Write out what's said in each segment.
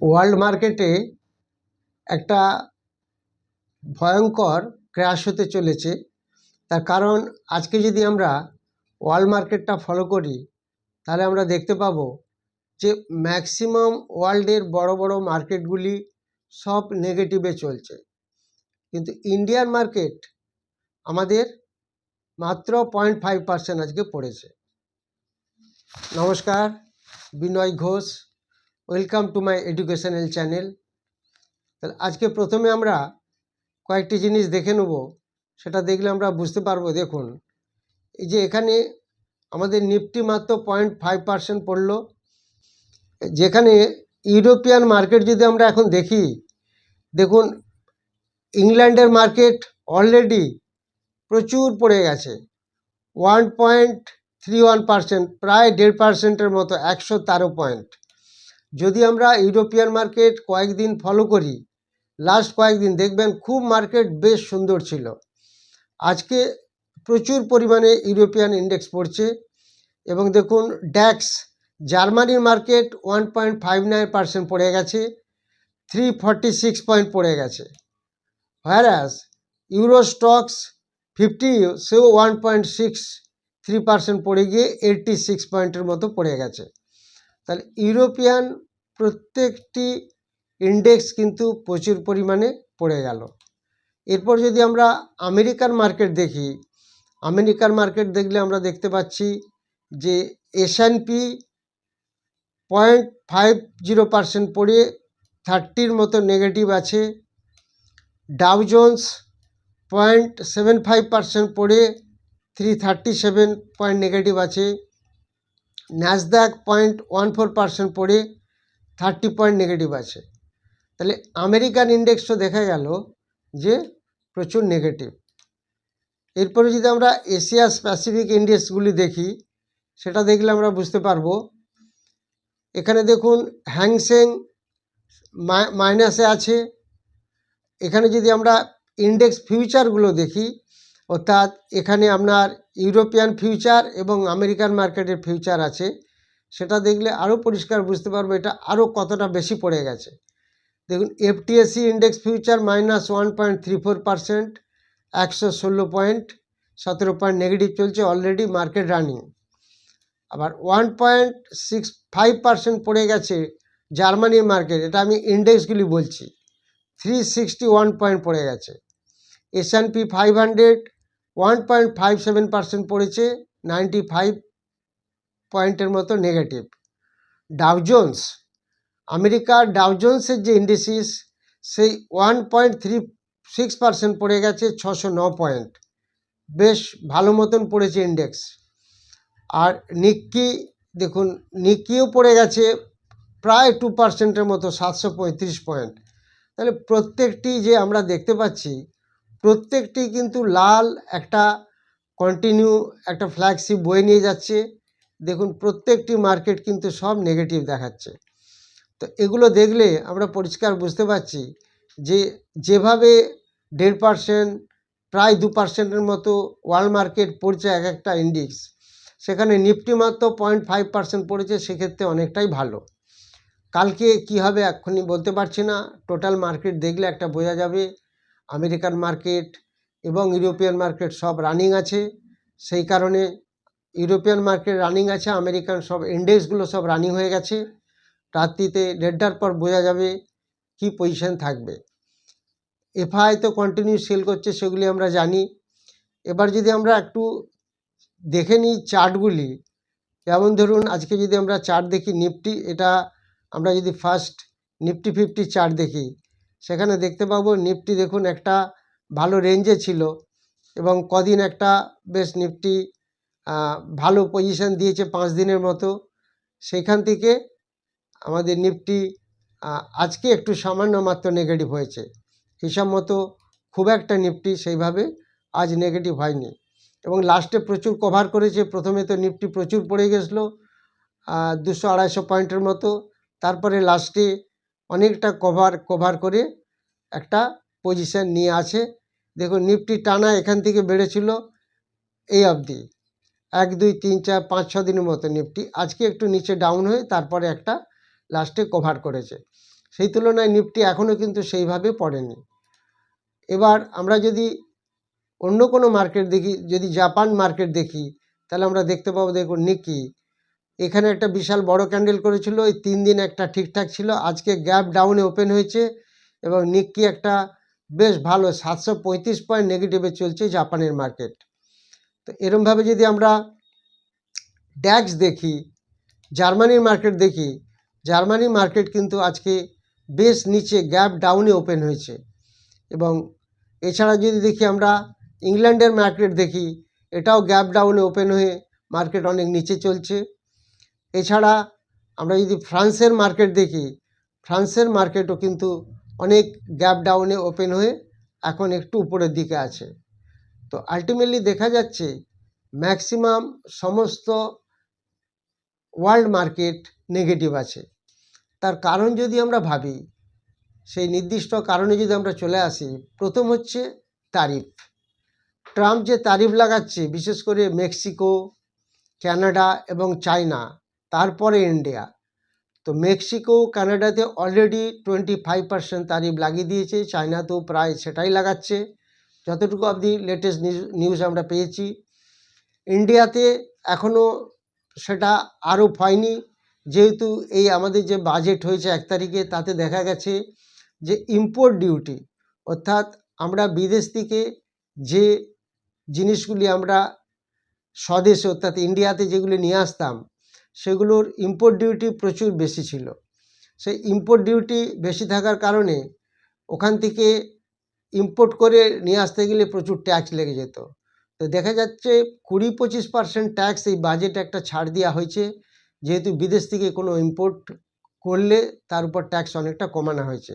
World মার্কেটে একটা ভয়ঙ্কর ক্র্যাশ হতে চলেছে। তার কারণ, আজকে যদি আমরা ওয়ার্ল্ড মার্কেটটা ফলো করি, তাহলে আমরা দেখতে পাবো যে ম্যাক্সিমাম ওয়ার্ল্ডের বড় বড় মার্কেটগুলি সব নেগেটিভে চলছে। কিন্তু ইন্ডিয়ান মার্কেট আমাদের মাত্র পয়েন্ট ফাইভ পার্সেন্ট আজকে পড়েছে। নমস্কার, Binoy Ghosh. Welcome to my educational channel তাহলে আজকে প্রথমে আমরা কয়েকটি জিনিস দেখে নেব। সেটা দেখলে আমরা বুঝতে পারব, দেখুন। এই যে এখানে আমাদের নিফটি মাত্র পয়েন্ট ফাইভ পার্সেন্ট পড়ল। যেখানে ইউরোপিয়ান মার্কেট যদি আমরা এখন দেখি, দেখুন, ইংল্যান্ডের মার্কেট অলরেডি প্রচুর পড়ে গেছে। One point three one percent প্রায় দেড় পার্সেন্টের মতো, একশো তেরো পয়েন্ট যদি আমরা ইউরোপিয়ান মার্কেট কয়েকদিন ফলো করি লাস্ট কয়েকদিন দেখবেন খুব মার্কেট বেশ সুন্দর ছিল। আজকে প্রচুর পরিমাণে ইউরোপিয়ান ইন্ডেক্স পড়ছে এবং দেখুন ড্যাক্স জার্মানির market one point five nine percent পড়ে গেছে থ্রি ফর্টি সিক্স পয়েন্ট পড়ে গেছে। হোয়ারাস ইউরো স্টকস ফিফটি সেও one point six three percent পড়ে গিয়ে এইটটি সিক্স পয়েন্টের মতো পড়ে গেছে। তাহলে ইউরোপিয়ান প্রত্যেকটি ইন্ডেক্স কিন্তু প্রচুর পরিমাণে পড়ে গেল। এরপর যদি আমরা আমেরিকান মার্কেট দেখি, আমেরিকার মার্কেট দেখলে আমরা দেখতে পাচ্ছি যে S and P point five zero percent পড়ে থার্টির মতো নেগেটিভ আছে। Dow Jones point seven five percent পড়ে three thirty seven point negative আছে। Nasdaq point one four percent পড়ে থার্টি পয়েন্ট নেগেটিভ আছে। তাহলে আমেরিকান ইন্ডেক্সও দেখা গেল যে প্রচুর নেগেটিভ। এরপরে যদি আমরা এশিয়া স্প্যাসিফিক ইন্ডেক্সগুলি দেখি, সেটা দেখলে আমরা বুঝতে পারব। এখানে দেখুন হ্যাংসেং মাইনাসে আছে। এখানে যদি আমরা ইন্ডেক্স ফিউচারগুলো দেখি অর্থাৎ এখানে আপনার ইউরোপিয়ান ফিউচার এবং আমেরিকান মার্কেটের ফিউচার আছে। সেটা দেখলে আরও পরিষ্কার বুঝতে পারব এটা আরও কতটা বেশি পড়ে গেছে। দেখুন FTSE index future minus one point three four percent, একশো ষোলো পয়েন্ট, সতেরো পয়েন্ট নেগেটিভ চলছে অলরেডি মার্কেট রানিং। আবার one point six five percent পড়ে গেছে জার্মানির মার্কেট, এটা আমি ইন্ডেক্সগুলি বলছি। থ্রি সিক্সটি ওয়ান পয়েন্ট পড়ে গেছে। S P five hundred one point five seven percent পড়েছে নাইনটি ফাইভ পয়েন্টের মতো নেগেটিভ ডাউজোন্স আমেরিকার ডাউজোন্সের যে ইন্ডিসিস সেই one point three six percent পড়ে গেছে, ছশো ন পয়েন্ট বেশ ভালো মতন পড়েছে ইন্ডেক্স আর নিক্কি দেখুন নিক্কিও পড়ে গেছে প্রায় টু পার্সেন্টের মতো, সাতশো পঁয়ত্রিশ পয়েন্ট তাহলে প্রত্যেকটি যে আমরা দেখতে পাচ্ছি প্রত্যেকটি কিন্তু লাল একটা কন্টিনিউ একটা ফ্ল্যাগশিপ বয়ে নিয়ে যাচ্ছে। দেখুন, প্রত্যেকটি মার্কেট কিন্তু সব নেগেটিভ দেখাচ্ছে। তো এগুলো দেখলে আমরা পরিষ্কার বুঝতে পারছি যে, যেভাবে দেড় পার্সেন্ট প্রায় দু পার্সেন্টের মতো ওয়ার্ল্ড মার্কেট পড়ছে এক একটা ইন্ডেক্স সেখানে নিফটি মাত্র পয়েন্ট ফাইভ পার্সেন্ট পড়েছে, সেক্ষেত্রে অনেকটাই ভালো। কালকে কি হবে এক্ষুনি বলতে পারছি না টোটাল মার্কেট দেখলে একটা বোঝা যাবে আমেরিকান মার্কেট এবং ইউরোপিয়ান মার্কেট সব রানিং আছে। সেই কারণে ইউরোপিয়ান মার্কেট রানিং আছে, আমেরিকান সব ইন্ডেক্সগুলো সব রানিং হয়ে গেছে। রাত্রিতে দেড়টার পর বোঝা যাবে কি পজিশন থাকবে। এফআই তো কন্টিনিউ সেল করছে সেগুলি আমরা জানি। এবার যদি আমরা একটু দেখে নিই চার্টগুলি যেমন ধরুন আজকে যদি আমরা চার্ট দেখি নিফটি এটা আমরা যদি ফার্স্ট নিফটি ফিফটি চার্ট দেখি সেখানে দেখতে পাবো নিফটি দেখুন একটা ভালো রেঞ্জে ছিল এবং কদিন একটা বেশ নিফটি ভালো পজিশান দিয়েছে পাঁচ দিনের মতো। সেইখান থেকে আমাদের নিফটি আজকে একটু সামান্য মাত্র নেগেটিভ হয়েছে। হিসাব মতো খুব একটা নিফটি সেইভাবে আজ নেগেটিভ হয়নি এবং লাস্টে প্রচুর কভার করেছে। প্রথমে তো নিফটি প্রচুর পড়ে গেছিল দুশো আড়াইশো পয়েন্টের মতো। তারপরে লাস্টে অনেকটা কভার কভার করে একটা পজিশন নিয়ে আছে। দেখুন নিফটি টানা এখান থেকে বেড়েছিল এই অবধি। এক, দুই, তিন, চার, পাঁচ, ছ দিনের মতো নিফটি আজকে একটু নিচে ডাউন হয়ে তারপরে একটা লাস্টে কভার করেছে। সেই তুলনায় নিফটি এখনও কিন্তু সেইভাবে পড়েনি। এবার আমরা যদি অন্য কোনো মার্কেট দেখি, যদি জাপান মার্কেট দেখি, তাহলে আমরা দেখতে পাবো, দেখুন নিকি এখানে একটা বিশাল বড় ক্যান্ডেল করেছিল, এই তিন দিন একটা ঠিকঠাক ছিল, আজকে গ্যাপ ডাউনে ওপেন হয়েছে এবং নিক্কি একটা বেশ ভালো সাতশো পঁয়ত্রিশ পয়েন্ট নেগেটিভে চলছে জাপানের মার্কেট তো এরমভাবে যদি আমরা ড্যাক্স দেখি জার্মানির মার্কেট দেখি জার্মানির মার্কেট কিন্তু আজকে বেশ নিচে গ্যাপ ডাউনে ওপেন হয়েছে এবং এছাড়া যদি দেখি আমরা ইংল্যান্ডের মার্কেট দেখি, এটাও গ্যাপ ডাউনে ওপেন হয়ে মার্কেট অনেক নিচে চলছে। এছাড়া আমরা যদি ফ্রান্সের মার্কেট দেখি, ফ্রান্সের মার্কেটও কিন্তু অনেক গ্যাপ ডাউনে ওপেন হয়ে এখন একটু উপরের দিকে আছে। তো আলটিমেটলি দেখা যাচ্ছে ম্যাক্সিমাম সমস্ত ওয়ার্ল্ড মার্কেট নেগেটিভ আছে। তার কারণ যদি আমরা ভাবি, সেই নির্দিষ্ট কারণে যদি আমরা চলে আসি, প্রথম হচ্ছে তারিফ ট্রাম্প যে তারিফ লাগাচ্ছে, বিশেষ করে মেক্সিকো কানাডা এবং চায়না তারপরে ইন্ডিয়া। তো মেক্সিকো, কানাডাতে already twenty five percent tariff লাগিয়ে দিয়েছে, চায়নাতেও প্রায় সেটাই লাগাচ্ছে। যতটুকু অবধি লেটেস্ট নিউজ আমরা পেয়েছি। ইন্ডিয়াতে এখনও সেটা আরোপ হয়নি। যেহেতু এই আমাদের যে বাজেট হয়েছে এক তারিখে, তাতে দেখা গেছে যে ইম্পোর্ট ডিউটি অর্থাৎ আমরা বিদেশ থেকে যে জিনিসগুলি আমরা স্বদেশে, অর্থাৎ ইন্ডিয়াতে যেগুলি নিয়ে আসতাম সেগুলোর ইম্পোর্ট ডিউটি প্রচুর বেশি ছিল। সেই ইম্পোর্ট ডিউটি বেশি থাকার কারণে ওখান থেকে ইম্পোর্ট করে নিয়ে আসতে গেলে প্রচুর ট্যাক্স লেগে যেত। তো দেখা যাচ্ছে কুড়ি পঁচিশ পার্সেন্ট ট্যাক্স এই বাজেটে একটা ছাড় দেওয়া হয়েছে। যেহেতু বিদেশ থেকে কোনো ইম্পোর্ট করলে তার উপর ট্যাক্স অনেকটা কমানো হয়েছে।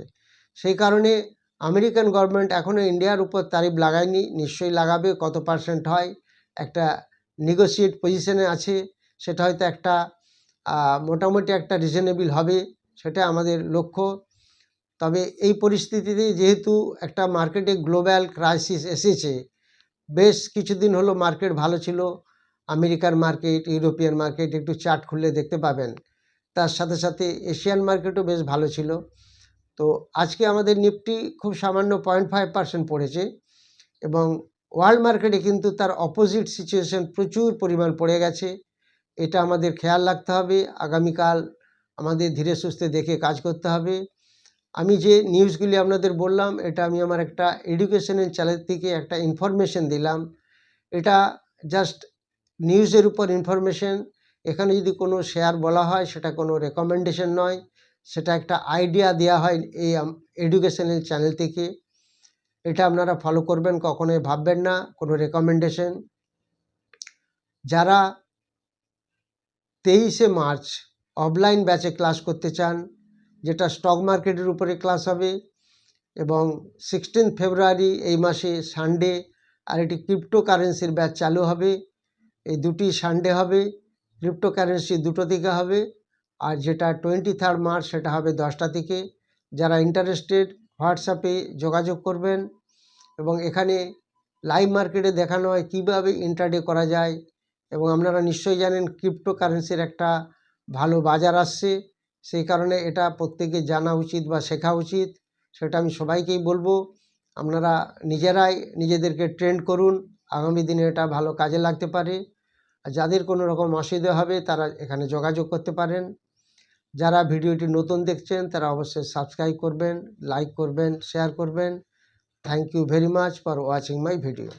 সেই কারণে আমেরিকান গভর্নমেন্ট এখনও ইন্ডিয়ার উপর তারিফ লাগায়নি। নিশ্চয়ই লাগাবে, কত পার্সেন্ট হয়, একটা নেগোসিয়েট পজিশনে আছে। সেটা হয়তো একটা মোটামুটি একটা রিজনেবল হবে, সেটা আমাদের লক্ষ্য। তবে এই পরিস্থিতিতে যেহেতু একটা মার্কেটে গ্লোবাল ক্রাইসিস এসেছে, বেশ কিছুদিন হলো মার্কেট ভালো ছিল। আমেরিকার মার্কেট ইউরোপিয়ান মার্কেট একটু চার্ট খুললে দেখতে পাবেন। তার সাথে সাথে এশিয়ান মার্কেটও বেশ ভালো ছিল। তো আজকে আমাদের নিফটি খুব সামান্য পয়েন্ট ফাইভ পার্সেন্ট পড়েছে এবং ওয়ার্ল্ড মার্কেটে কিন্তু তার অপোজিট সিচুয়েশন প্রচুর পরিমাণ পড়ে গেছে। এটা আমাদের খেয়াল রাখতে হবে। আগামীকাল আমাদের ধীরে সুস্থে দেখে কাজ করতে হবে। আমি যে নিউজগুলি আপনাদের বললাম, এটা আমি আমার একটা এডুকেশনাল চ্যানেল থেকে একটা ইনফরমেশন দিলাম। এটা জাস্ট নিউজের উপর ইনফরমেশন। এখানে যদি কোনো শেয়ার বলা হয়, সেটা কোনো রেকমেন্ডেশন নয়। সেটা একটা আইডিয়া দেওয়া হয় এই এডুকেশনাল চ্যানেল থেকে। এটা আপনারা ফলো করবেন, কখনোই ভাববেন না, কোনো রেকমেন্ডেশন। যারা তেইশে মার্চ অফলাইন ব্যাচে ক্লাস করতে চান, যেটা স্টক মার্কেটের উপরে ক্লাস হবে এবং সিক্সটিন ফেব্রুয়ারি এই মাসে সানডে আর এটি ক্রিপ্টো কারেন্সির ব্যাচ চালু হবে। এই দুটি সানডে হবে ক্রিপ্টো কারেন্সি দুটো থেকে হবে আর যেটা টোয়েন্টি থার্ড মার্চ সেটা হবে দশটা থেকে যারা ইন্টারেস্টেড হোয়াটসঅ্যাপে যোগাযোগ করবেন এবং এখানে লাইভ মার্কেটে দেখানো হয় কীভাবে ইন্টারডে করা যায় এবং আপনারা নিশ্চয়ই জানেন ক্রিপ্টো কারেন্সির একটা ভালো বাজার আসছে। সেই কারণে এটা প্রত্যেকে জানা উচিত বা শেখা উচিত, সেটা আমি সবাইকেই বলব। আপনারা নিজেরাই নিজেদেরকে ট্রেন্ড করুন, আগামী দিনে এটা ভালো কাজে লাগতে পারে। আর যাদের কোনো রকম অসুবিধা হবে, তারা এখানে যোগাযোগ করতে পারেন। যারা ভিডিওটি নতুন দেখছেন, তারা অবশ্যই সাবস্ক্রাইব করবেন লাইক করবেন শেয়ার করবেন। Thank you very much for watching my video